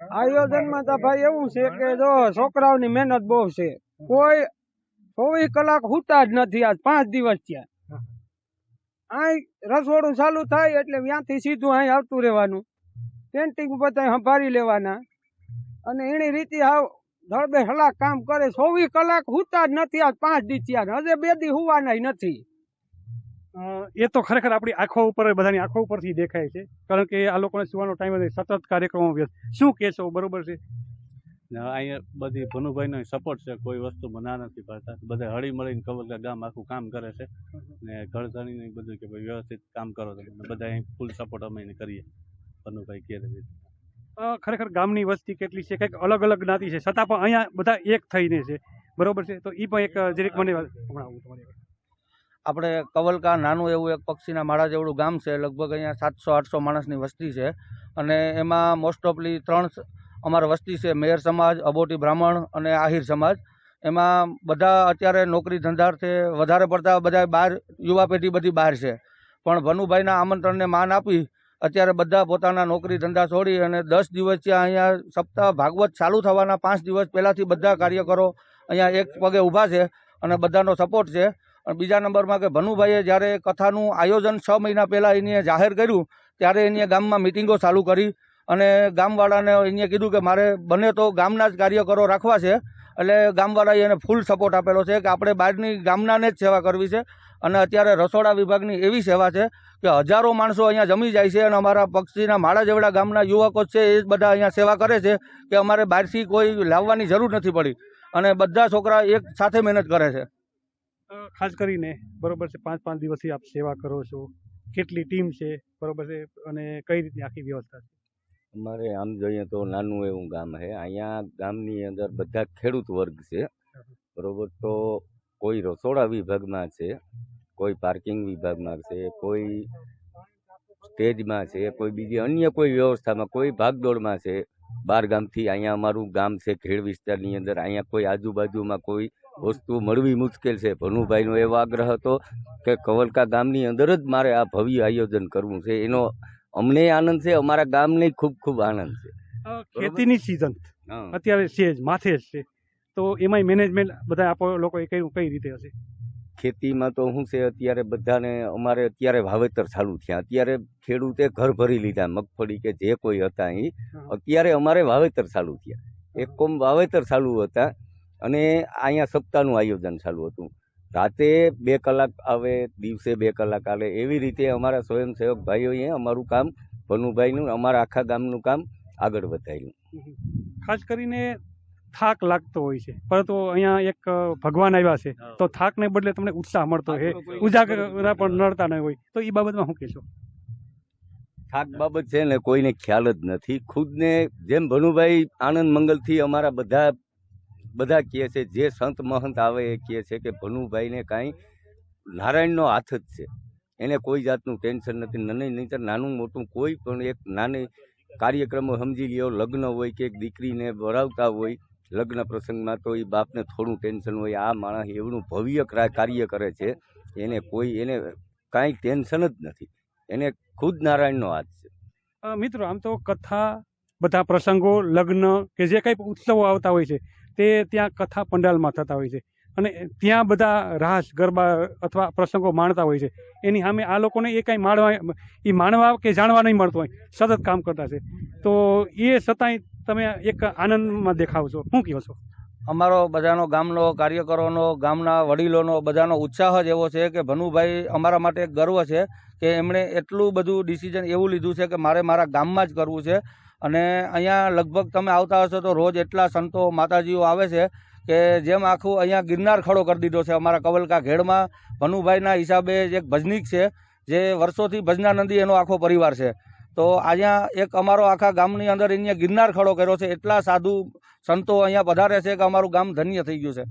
આયોજનમાં તો ભાઈ એવું છે કે જો છોકરાઓની મહેનત બહુ છે. કોઈ ચોવીસ કલાક હુતા જ નથી આજ, પાંચ દિવસ થયા. અહીં રસોડું ચાલુ થાય એટલે ત્યાંથી સીધું અહીં આવતું રહેવાનું. પેન્ટિંગ બધા સંભાળી લેવાના. અને એની રીતે આવ ધડબે હલાક કામ કરે. ચોવીસ કલાક હુતા જ નથી આજ, પાંચ દી થયા હજે બે દી હુવાના નથી. એ તો ખરેખર આપણી આંખો ઉપર બધાની આંખો ઉપરથી દેખાય છે. કારણ કે આ લોકોને સુવાનો ટાઈમ નથી સતત કાર્યક્રમો વ્યસ્ત. શું કહેશો? બરોબર છે? અહીંયા બધી ભનુભાઈનો સપોર્ટ છે. કોઈ વસ્તુમાં ના નથી પાડતા બધા હળી મળીને કવરકા ગામ આખું કામ કરે છે. ને ઘડધણીને બધું કે ભાઈ વ્યવસ્થિત કામ કરો તમે. બધા અહીં ફૂલ સપોર્ટ અમે એને કરીએ. ભનુભાઈ કહે રીતે ખરેખર ગામની વસ્તી કેટલી છે? કંઈક અલગ અલગ જ્ઞાતિ છે. છતાં પણ અહીંયા બધા એક થઈને છે. બરોબર છે? તો એ પણ એક જરીક મને હમણાં તમારી. આપણે કવલકા નાનું એવું એક પક્ષીના માળા જેવડું ગામ છે, લગભગ અહીંયા સાતસો, આઠસો માણસની વસ્તી છે. અને એમાં મોસ્ટ ઓફલી ત્રણ અમારી વસ્તી છે, મેયર સમાજ, અબોટી બ્રાહ્મણ અને આહિર સમાજ. એમાં બધા અત્યારે નોકરી ધંધાર્થે વધારે પડતા બધા બહાર યુવા પેઢી બધી બહાર છે. પણ ભનુભાઈના આમંત્રણને માન આપી અત્યારે બધા પોતાના નોકરી ધંધા છોડી અને દસ દિવસ ત્યાં અહીંયા સપ્તાહ ભાગવત ચાલુ થવાના પાંચ દિવસ પહેલાંથી બધા કાર્યકરો અહીંયા એક પગે ઊભા છે અને બધાનો સપોર્ટ છે. બીજા નંબરમાં કે ભનુભાઈએ જ્યારે કથાનું આયોજન છ મહિના પહેલાં એની જાહેર કર્યું, ત્યારે એની ગામમાં મિટિંગો ચાલુ કરી અને ગામવાળાને એને કીધું કે મારે બને તો ગામના જ કાર્યકરો રાખવા છે. એટલે ગામવાળાએ એને ફૂલ સપોર્ટ આપેલો છે કે આપણે બહારની ગામનાને જ સેવા કરવી છે અને અત્યારે રસોડા વિભાગની એવી સેવા છે કે હજારો માણસો અહીંયા જમી જાય છે અને અમારા પક્ષીના માળા જેવડા ગામના યુવકો છે એ બધા અહીંયા સેવા કરે છે કે અમારે બહારથી કોઈ લાવવાની જરૂર નથી પડી અને બધા છોકરા એક સાથે મહેનત કરે છે. ખાસ કરીને બરોબર છે, પાંચ પાંચ દિવસથી આપ સેવા કરો છો. કેટલી ટીમ છે, બરોબર છે, અને કઈ રીતની આખી વ્યવસ્થા છે? અમારે આમ જોઈએ તો નાનું એવું ગામ છે. અહીંયા ગામની અંદર બધા ખેડૂત વર્ગ છે. બરોબર તો કોઈ રસોડા વિભાગમાં છે, કોઈ પાર્કિંગ વિભાગમાં છે, કોઈ સ્ટેજમાં છે, કોઈ બીજી અન્ય કોઈ વ્યવસ્થામાં, કોઈ ભાગદોડમાં છે. બાર ગામથી અહીંયા અમારું ગામ છે ખેડ વિસ્તારની અંદર. અહીંયા કોઈ આજુબાજુમાં કોઈ વસ્તુ મળવી મુશ્કેલ છે. ભનુભાઈનો એવો આગ્રહ હતો કે કવલકા ગામની અંદર જ મારે આ ભવ્ય આયોજન કરવું છે. એનો અમને આનંદ છે અમારા ગામને ખૂબ ખૂબ આનંદ છે. ખેતીની સિઝન અત્યારે છે જ માથે જ છે. તો એમાંય મેનેજમેન્ટ બધા આપો લોકોએ કઈ કઈ રીતે હશે? ખેતીમાં તો શું છે અત્યારે બધાને અમારે અત્યારે વાવેતર ચાલુ થયા. અત્યારે ખેડૂતે ઘર ભરી લીધા મગફળી કે જે કોઈ હતા અહીં અત્યારે અમારે વાવેતર ચાલુ થયા. એક કોમ વાવેતર ચાલુ હતા અને અહીંયા સપ્તાહનું આયોજન ચાલુ હતું. રાતે બે કલાક આવે દિવસે બે કલાક આવે એવી રીતે અમારા સ્વયંસેવક ભાઈઓએ અમારું કામ ભનુભાઈનું અમારા આખા ગામનું કામ આગળ વધાર્યું. ખાસ કરીને થાક લાગતો હોય છે. પરંતુ અહીંયા એક ભગવાન આવ્યા છે. તો થાકને બદલે તમને ઉત્સાહ મળતો હે ઉજાગર પણ નડતા ન હોય. તો એ બાબતમાં શું કહેશો? થાક બાબત છે ને કોઈને ખ્યાલ જ નથી. ખુદને જેમ ભનુભાઈ આનંદ મંગલથી અમારા બધા બધા કહે છે જે સંત મહંત આવે એ કહે છે કે ભનુભાઈને કાંઈ નારાયણનો હાથ જ છે. એને કોઈ જાતનું ટેન્શન નથી. નહીં નહીંતર નાનું મોટું કોઈ પણ એક નાની કાર્યક્રમો સમજી લ્યો. લગ્ન હોય કે એક દીકરીને વરાવતા હોય લગ્ન પ્રસંગમાં તો એ બાપને થોડું ટેન્શન હોય, આ માણસ એવડું ભવ્ય ક્રા- કાર્ય કરે છે, એને કોઈ, એને કાંઈ ટેન્શન જ નથી. એને ખુદ નારાયણનો હાથ છે. મિત્રો, આમ તો કથા, બધા પ્રસંગો, લગ્ન કે જે કંઈ ઉત્સવો આવતા હોય છે, તે ત્યાં કથા પંડાલમાં થતા હોય છે. અને ત્યાં બધા રાસ, ગરબા અથવા પ્રસંગો માણતા હોય છે. એની સામે આ લોકોને એ કાંઈ માણવા, એ માણવા કે જાણવા નહીં મળતું હોય. સતત કામ કરતા છે. તો એ છતાંય તમે એક આનંદમાં દેખાવ છો. શું કહો છો? અમારો બધાનો ગામનો કાર્યકરોનો, ગામના વડીલોનો બધાનો ઉત્સાહ જ એવો છે કે ભનુભાઈ અમારા માટે ગર્વ છે કે એમણે એટલું બધું ડિસિઝન એવું લીધું છે કે મારે મારા ગામમાં જ કરવું છે. અને અહીંયા લગભગ તમે આવતા હશો તો રોજ એટલા સંતો માતાજીઓ આવે છે કે જેમ આખું અહીંયા ગિરનાર ખડો કરી દીધો છે અમારા કવલકા ઘેડમાં. ભનુભાઈના હિસાબે એક ભજનીક છે, જે વર્ષોથી ભજનાનંદી એનો આખો પરિવાર છે. તો અહીંયા એક અમારો આખા ગામની અંદર અહીંયા ગિરનાર ખડો કર્યો છે, એટલા સાધુ સંતો અહીંયા પધારે છે કે અમારું ગામ ધન્ય થઈ ગયું છે.